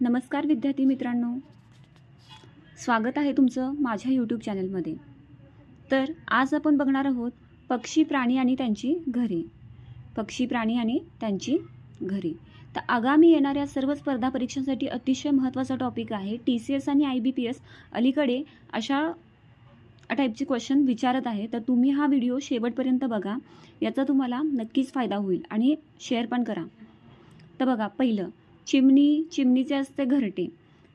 नमस्कार विद्यार्थी मित्रांनो. स्वागत आहे तुमचं माझ्या यूट्यूब चॅनलमध्ये तर आज आपण बघणार आहोत पक्षी प्राणी आणि त्यांची घरे. पक्षी प्राणी आणि त्यांची घरे. तर आगामी येणाऱ्या सर्व स्पर्धा परीक्षांसाठी अतिशय महत्त्वाचा टॉपिक आहे टी सी एस आणि आय बी पी एस अलीकडे अशा टाईपचे क्वेश्चन विचारत आहे. तर तुम्ही हा व्हिडिओ शेवटपर्यंत बघा. याचा तुम्हाला नक्कीच फायदा होईल आणि शेअर पण करा. तर बघा पहिलं चिमणी चिमणीचे असते घरटे.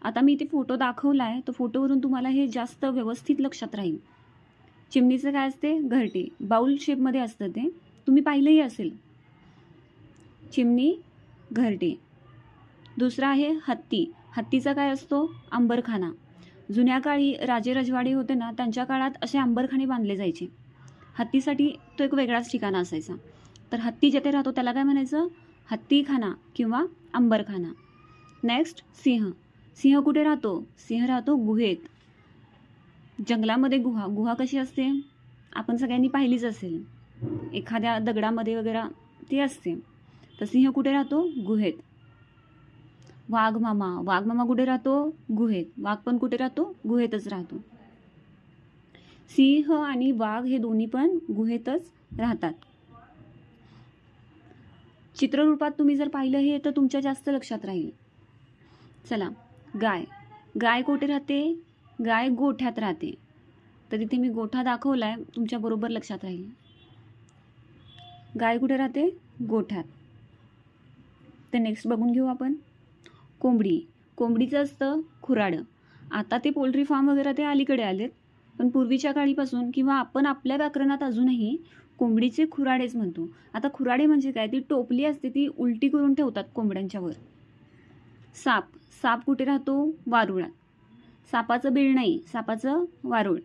आता मी इथे फोटो दाखवला आहे तर फोटोवरून तुम्हाला हे जास्त व्यवस्थित लक्षात राहील. चिमणीचं काय असते? घरटे. बाउल शेपमध्ये असतं ते. तुम्ही पाहिलंही असेल. चिमणी घरटे. दुसरा आहे हत्ती. हत्तीचा काय असतो? आंबरखाना. जुन्या काळी राजे रजवाडे होते ना त्यांच्या काळात असे आंबरखाने बांधले जायचे. हत्तीसाठी तो एक वेगळाच ठिकाण असायचा. तर हत्ती जिथे राहतो त्याला काय म्हणायचं? हत्तीखाना किंवा अंबरखाना नेक्स्ट सिंह. सिंह कुठे राहतो? सिंह राहतो गुहेत. जंगलामध्ये गुहा. गुहा कशी असते? आपण सगळ्यांनी पाहिलीच असेल. एखाद्या दगडामध्ये वगैरे ती असते. तर सिंह कुठे राहतो? गुहेत. वाघ मामा कुठे राहतो? गुहेत. वाघ पण कुठे राहतो? गुहेतच राहतो. सिंह आणि वाघ हे दोन्ही पण गुहेतच राहतात. चित्ररूपात तुम्ही जर पाहिलं हे तर तुमच्या जास्त लक्षात राहील. चला गाय. गाय कुठे राहते? गाय गोठ्यात राहते. तर तिथे मी गोठा दाखवला आहे तुमच्याबरोबर लक्षात राहील. गाय कुठे राहते? गोठ्यात. तर नेक्स्ट बघून घेऊ आपण. कोंबडी. कोंबडीचं असतं खुराडं. आता ते पोल्ट्री फार्म वगैरे ते अलीकडे आलेत. पण पूर्वीच्या काळीपासून किंवा आपण आपल्या व्याकरणात अजूनही कोंबडीचे खुराडेच म्हणतो. आता खुराडे म्हणजे काय? ती टोपली असते ती उलटी करून ठेवतात कोंबड्यांच्यावर साप. साप कुठे राहतो? वारुळात. सापाचं बिळ नाही सापाचं वारुळ.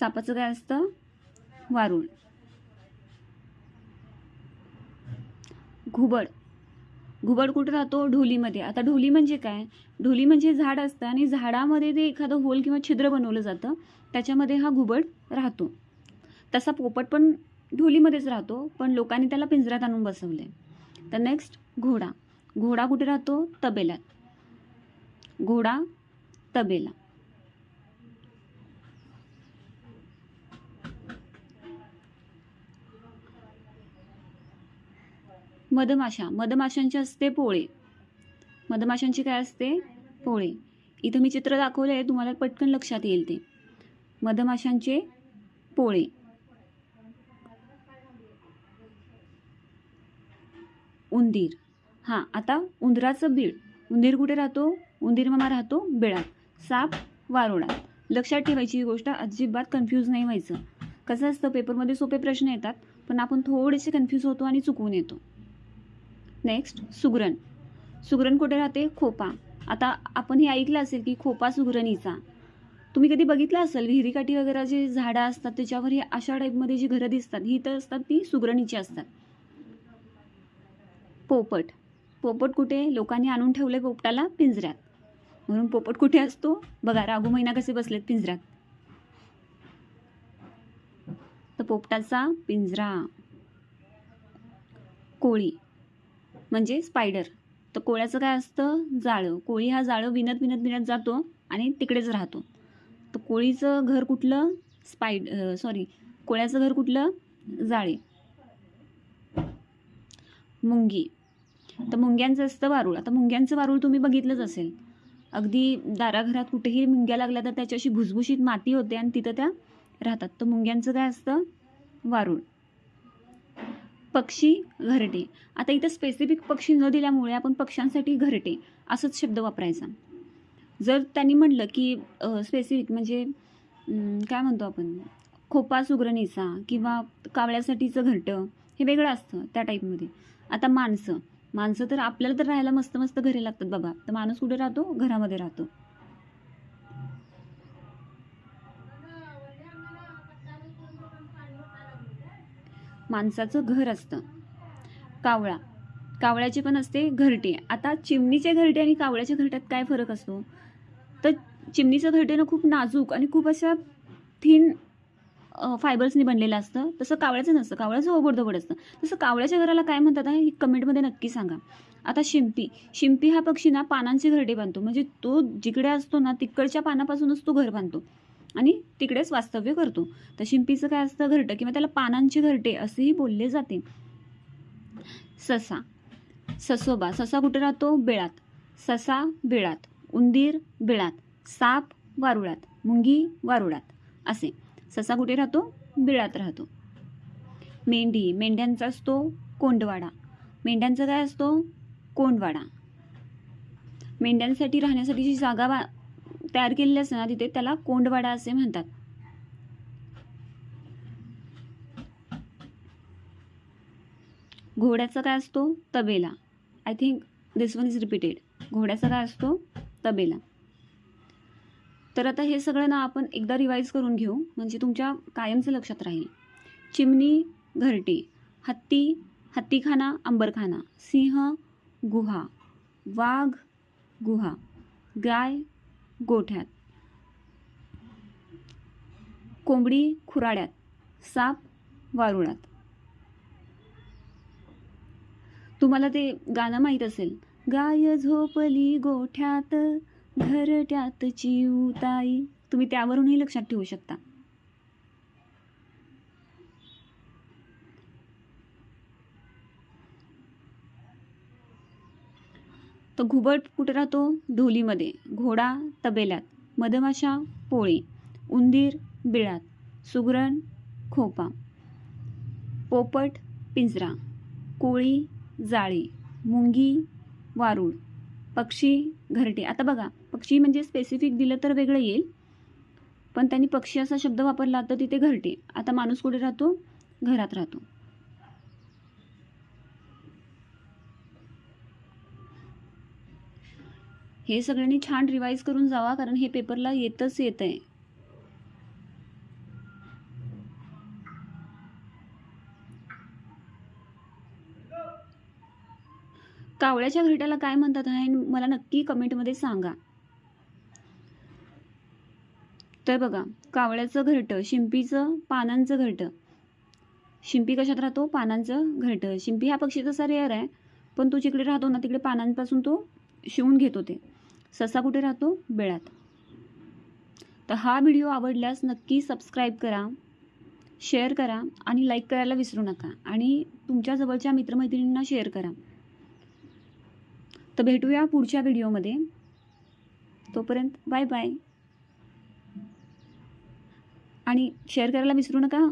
सापाचं काय असतं? वारुळ. घुबड. घुबड कुठं राहतो? ढोलीमध्ये. आता ढोली म्हणजे काय? ढोली म्हणजे झाड असतं आणि झाडामध्ये ते एखादं होल किंवा छिद्र बनवलं जातं. त्याच्यामध्ये हा घुबड राहतो. तसा पोपट पण ढोलीमध्येच राहतो पण लोकांनी त्याला पिंजऱ्यात आणून बसवलं आहे तर नेक्स्ट घोडा. घोडा कुठे राहतो? तबेल्यात. घोडा तबेला. मधमाशा मधमाशांचे असते पोळे. मधमाशांची काय असते? पोळे. इथं मी चित्र दाखवलं आहे तुम्हाला पटकन लक्षात येईल ते. मधमाशांचे पोळे. उंदीर. हां आता उंदराचं बीळ उंदीर कुठे राहतो? उंदीर मामा राहतो बिळात. साप वारोडात लक्षात ठेवायची ही गोष्ट अजिबात कन्फ्यूज नाही व्हायचं. कसं असतं पेपरमध्ये सोपे प्रश्न येतात पण आपण थोडेसे कन्फ्यूज होतो आणि चुकवून येतो. नेक्स्ट सुगरण. सुगरण कुठे राहते? खोपा. आता आपण हे ऐकलं असेल की खोपा सुगरणीचा. तुम्ही कधी बघितलं असेल विहिरीकाठी वगैरे जे झाडं असतात त्याच्यावर हे अशा टाईपमध्ये जी घरं दिसतात ही तर असतात ती सुगरणीची असतात. पोपट. पोपट कुठे? लोकांनी आणून ठेवले पोपटाला पिंजऱ्यात. म्हणून पोपट कुठे असतो? बघा राघू महिना कसे बसलेत पिंजऱ्यात. तर पोपटाचा पिंजरा. कोळी. म्हणजे स्पायडर तर कोळ्याचं काय असतं? जाळं. कोळी हा जाळं विणत विनत विणत जातो आणि तिकडेच राहतो. तर कोळीचं घर कुठलं? स्पायड सॉरी कोळ्याचं घर कुठलं? जाळे. मुंगी. तर मुंग्यांचं असतं वारूळ. आता मुंग्यांचं वारूळ तुम्ही बघितलंच असेल. अगदी दाराघरात कुठेही मुंग्या लागल्या तर त्याच्याशी भुसभुशीत माती होते आणि तिथं त्या राहतात. तर मुंग्यांचं काय असतं? वारूळ. पक्षी घरटे. आता इथं स्पेसिफिक पक्षी न दिल्यामुळे आपण पक्ष्यांसाठी घरटे असंच शब्द वापरायचा. जर त्यांनी म्हटलं की स्पेसिफिक म्हणजे काय म्हणतो आपण? खोपा सुगरणीचा किंवा कावळ्यासाठीचं घरटं हे वेगळं असतं त्या टाईपमध्ये आता माणसं. माणसं तर आपल्याला तर राहायला मस्त मस्त घरे लागतात बाबा. तर माणूस कुठे राहतो? घरामध्ये राहतो. माणसाचं घर असतं. कावळा. कावळ्याचे पण असते घरटे. आता चिमणीचे घरटे आणि कावळ्याच्या घरट्यात काय फरक असतो? तर चिमणीचं घरटेनं खूप नाजूक आणि खूप अशा थिन फायबर्सनी बनलेलं असतं. तसं कावळ्याचं नसतं. कावळ्याचं ओबडधोबड असतं. तसं कावळ्याच्या घराला काय म्हणतात आहे? ही कमेंटमध्ये नक्की सांगा. आता शिंपी. शिंपी हा पक्षी ना पानांचे घरटे बांधतो. म्हणजे तो जिकडे असतो ना तिकडच्या पानापासूनच तो घर बांधतो. आणि तिकडेच वास्तव्य करतो. तर शिंपीचं काय असतं घरटं किंवा त्याला पानांचे घरटे असेही बोलले जाते. ससा. ससोबा. ससा कुठे राहतो? बिळात. ससा बिळात. उंदीर बिळात. साप वारुळात. मुंगी वारुळात. असे. ससा कुठे राहतो? बिळात राहतो. मेंढी. मेंढ्यांचा असतो कोंडवाडा. मेंढ्यांचा काय असतो? कोंडवाडा. मेंढ्यांसाठी राहण्यासाठी जी जागा तयार केलेले असते ना तिथे त्याला कोंडवाडा असे म्हणतात. घोड्याचा काय असतो? तबेला. I think this one is repeated घोड्याचा काय असतो? तबेला. तर आता हे सगळं ना आपण एकदा रिवाईज करून घेऊ म्हणजे तुमच्या कायमचं लक्षात राहील. चिमणी घरटी हत्ती हत्तीखाना अंबरखाना सिंह गुहा वाघ गुहा गाय गोठ्यात. कोंबडी खुराड्यात साप वारुळात. तुम्हाला ते गाणं माहीत असेल. गाय झोपली गोठ्यात घरट्यात चिवताई. तुम्ही त्यावरूनही लक्षात ठेवू शकता. तर घुबड कुठे राहतो ढोलीमध्ये घोडा तबेल्यात मधमाशा पोळी उंदीर बिळात सुगरण खोपा पोपट पिंजरा कोळी जाळी मुंगी वारूळ पक्षी घरटे. आता बघा पक्षी म्हणजे स्पेसिफिक दिलं तर वेगळं येईल पण त्यांनी पक्षी असा शब्द वापरला तर तिथे घरटे. आता माणूस कुठे राहतो? घरात राहतो. हे सगळ्यांनी छान रिवाईज करून जावा कारण हे पेपरला येतच येत आहे कावळ्याच्या घरट्याला काय म्हणतात आहे मला नक्की कमेंटमध्ये सांगा. तर बघा कावळ्याचं घरटं शिंपीचं पानांचं घरटं. शिंपी कशात राहतो? पानांचं घरटं. शिंपी हा पक्षी तसा रेअर आहे पण तो जिकडे राहतो ना तिकडे पानांपासून तो शिवून घेतो ते. ससा कुठे राहतो? बेळात तर हा व्हिडिओ आवडल्यास नक्की सबस्क्राईब करा शेअर करा आणि लाईक करायला विसरू नका. आणि तुमच्या जवळच्या मित्रमैत्रिणींना शेअर करा. तर भेटूया पुढच्या व्हिडिओमध्ये तोपर्यंत बाय बाय आणि शेअर करायला विसरू नका.